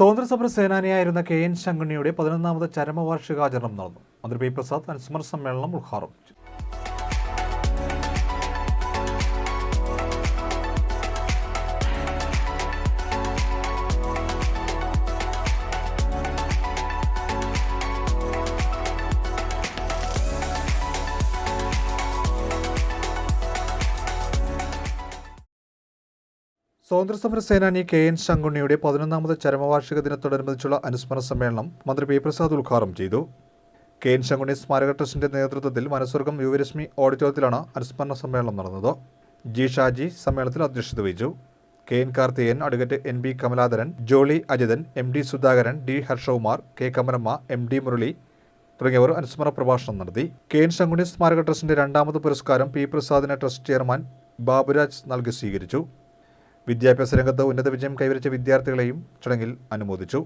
സ്വാതന്ത്ര്യസമര സേനാനിയായിരുന്ന K N ശങ്കണ്ണിയുടെ പതിനൊന്നാമത് ചരമവാർഷികാചരണം നടന്നു. മന്ത്രി പി പ്രസാദ് അനുസ്മരണ സമ്മേളനം ഉദ്ഘാടനം സ്വാതന്ത്ര്യസമര സേനാനി കെ എൻ ശങ്കുണ്ണിയുടെ പതിനൊന്നാമത് ചരമവാർഷിക ദിനത്തോടനുബന്ധിച്ചുള്ള അനുസ്മരണ സമ്മേളനം മന്ത്രി പി പ്രസാദ് ഉദ്ഘാടനം ചെയ്തു. കെ എൻ ശങ്കുണ്ണി സ്മാരക ട്രസ്റ്റിന്റെ നേതൃത്വത്തിൽ മനസ്വർഗം യുവരശ്മി ഓഡിറ്റോറിയത്തിലാണ് അനുസ്മരണ സമ്മേളനം നടന്നത്. ജി ഷാജി സമ്മേളനത്തിൽ അധ്യക്ഷത വഹിച്ചു. K N Karthikan advocate N B Kamaladharan Jolly Ajithan M D Sudhakaran D Harshakumar K Kamalamma M D Murali തുടങ്ങിയവർ അനുസ്മരണ പ്രഭാഷണം നടത്തി. കെ എൻ ശങ്കുണ്ണി സ്മാരക ട്രസ്റ്റിന്റെ രണ്ടാമത് പുരസ്കാരം പി പ്രസാദിനെ ട്രസ്റ്റ് ചെയർമാൻ ബാബുരാജ് നൽകി സ്വീകരിച്ചു. വിദ്യാഭ്യാസ രംഗത്ത് ഉന്നത വിജയം കൈവരിച്ച വിദ്യാർത്ഥികളെയും ചടങ്ങിൽ അനുമോദിച്ചു.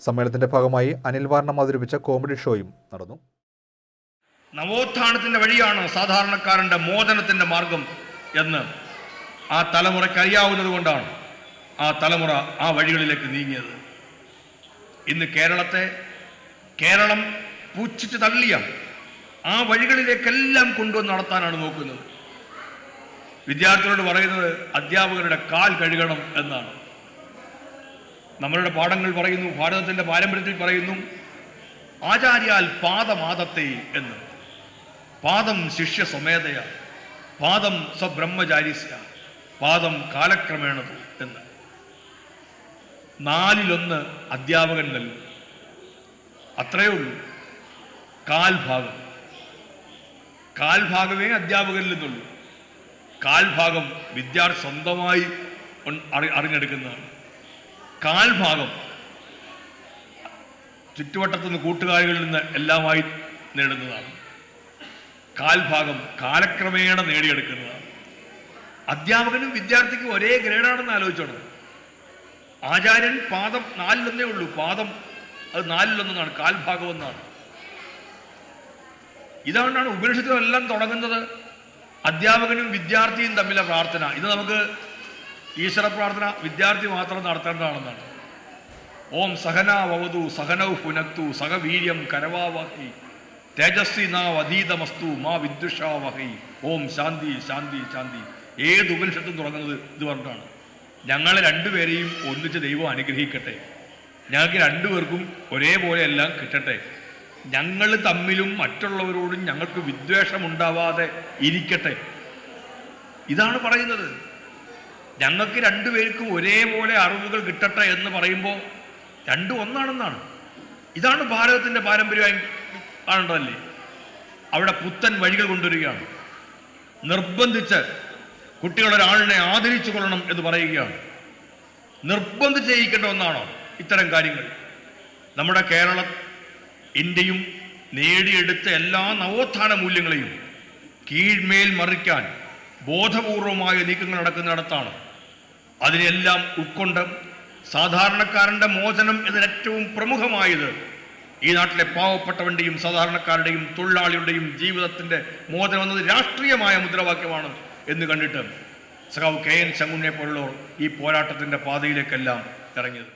സമ്മേളനത്തിന്റെ ഭാഗമായി അനിൽ വാർണം അവതരിപ്പിച്ച കോമഡി ഷോയും നടന്നു. നവോത്ഥാനത്തിന്റെ വഴിയാണ് സാധാരണക്കാരന്റെ മോചനത്തിന്റെ മാർഗം എന്ന് ആ തലമുറയ്ക്ക് അറിയാവുന്നത് കൊണ്ടാണ് ആ തലമുറ ആ വഴികളിലേക്ക് നീങ്ങിയത്. ഇന്ന് കേരളത്തെ കേരളം പൂച്ചിച്ച് തള്ളിയ ആ വഴികളിലേക്കെല്ലാം കൊണ്ടുവന്ന് നടത്താനാണ് നോക്കുന്നത്. വിദ്യാർത്ഥികളോട് പറയുന്നത് അധ്യാപകരുടെ കാൽ കഴുകണം എന്നാണ്. നമ്മളുടെ പാഠങ്ങൾ പറയുന്നു ഭാരതത്തിന്റെ പാരമ്പര്യത്തിൽ പറയുന്നു ആചാര്യാൽ പാദമാദത്തെ എന്ന്. പാദം ശിഷ്യ സ്വമേധയ പാദം സബ്രഹ്മചാരിസ്യ പാദം കാലക്രമേണ എന്ന്. നാലിലൊന്ന് അധ്യാപകൻ നൽകും അത്രയേ ഉള്ളൂ. കാൽഭാഗം. കാൽഭാഗമേ കാൽ ഭാഗമേ അധ്യാപകരിൽ നിന്നുള്ളൂ. കാൽ ഭാഗം വിദ്യാർത്ഥി സ്വന്തമായി അറി- അറിഞ്ഞെടുക്കുന്നതാണ്. കാൽഭാഗം ചുറ്റുവട്ടത്തു നിന്ന് കൂട്ടുകാരികളിൽ നിന്ന് എല്ലാമായി നേടുന്നതാണ്. കാൽഭാഗം കാലക്രമേണ നേടിയെടുക്കുന്നതാണ്. അധ്യാപകനും വിദ്യാർത്ഥിക്കും ഒരേ ഗ്രേഡാണെന്ന് ആലോചിച്ചോണം. ആചാര്യൻ പാദം നാലിലൊന്നേ ഉള്ളൂ. പാദം അത് നാലിലൊന്നാണ് കാൽഭാഗം എന്നാണ് ഇതുകൊണ്ടാണ് ഉപനിഷത്തിലെല്ലാം തുടങ്ങുന്നത്. അധ്യാപകനും വിദ്യാർത്ഥിയും തമ്മിലെ പ്രാർത്ഥന. ഇത് നമുക്ക് ഈശ്വര പ്രാർത്ഥന വിദ്യാർത്ഥി മാത്രം നടത്തേണ്ടതാണെന്നാണ്. ഓം സഹനാവതു സഹനൗ പുനക്തു സഹവീര്യം കരവാവഹി. തേജസ്വി നാവ് മാ വിദ്യുഷാവഹി ഓം ശാന്തി ശാന്തി ശാന്തി. ഏത് ഉപനിഷത്തും തുടങ്ങുന്നത് ഇത് പറഞ്ഞിട്ടാണ്. ഞങ്ങളെ രണ്ടുപേരെയും ഒന്നിച്ച് ദൈവം അനുഗ്രഹിക്കട്ടെ. ഞങ്ങൾക്ക് രണ്ടുപേർക്കും ഒരേപോലെ എല്ലാം കിട്ടട്ടെ. ഞങ്ങൾ തമ്മിലും മറ്റുള്ളവരോടും ഞങ്ങൾക്ക് വിദ്വേഷം ഉണ്ടാവാതെ ഇരിക്കട്ടെ. ഇതാണ് പറയുന്നത്. ഞങ്ങൾക്ക് രണ്ടുപേർക്കും ഒരേപോലെ അറിവുകൾ കിട്ടട്ടെ എന്ന് പറയുമ്പോൾ രണ്ടും ഒന്നാണെന്നാണ്. ഇതാണ് ഭാരതത്തിന്റെ പാരമ്പര്യമായി കാണേണ്ടതല്ലേ? അവിടെ പുത്തൻ വഴികൾ കൊണ്ടുവരികയാണ്. നിർബന്ധിച്ച് കുട്ടികളൊരാളിനെ ആദരിച്ചു കൊള്ളണം എന്ന് പറയുകയാണ്. നിർബന്ധിച്ച് ചെയ്യിക്കേണ്ട ഒന്നാണോ ഇത്തരം കാര്യങ്ങൾ? നമ്മുടെ കേരളം ഇന്ത്യയും നേടിയെടുത്ത എല്ലാ നവോത്ഥാന മൂല്യങ്ങളെയും കീഴ്മേൽ മറിക്കാൻ ബോധപൂർവമായ നീക്കങ്ങൾ നടക്കുന്നിടത്താണ് അതിനെല്ലാം ഉൾക്കൊണ്ട് സാധാരണക്കാരന്റെ മോചനം എന്നതിൽ ഏറ്റവും പ്രമുഖമായത് ഈ നാട്ടിലെ പാവപ്പെട്ടവന്റെയും സാധാരണക്കാരുടെയും തൊഴിലാളിയുടെയും ജീവിതത്തിന്റെ മോചനം എന്നത് രാഷ്ട്രീയമായ മുദ്രാവാക്യമാണ് എന്ന് കണ്ടിട്ട് സഖാവ് കെ എൻ ശങ്കുണ്ണിയെ പോലുള്ളവർ ഈ പോരാട്ടത്തിന്റെ പാതയിലേക്കെല്ലാം ഇറങ്ങിയത്.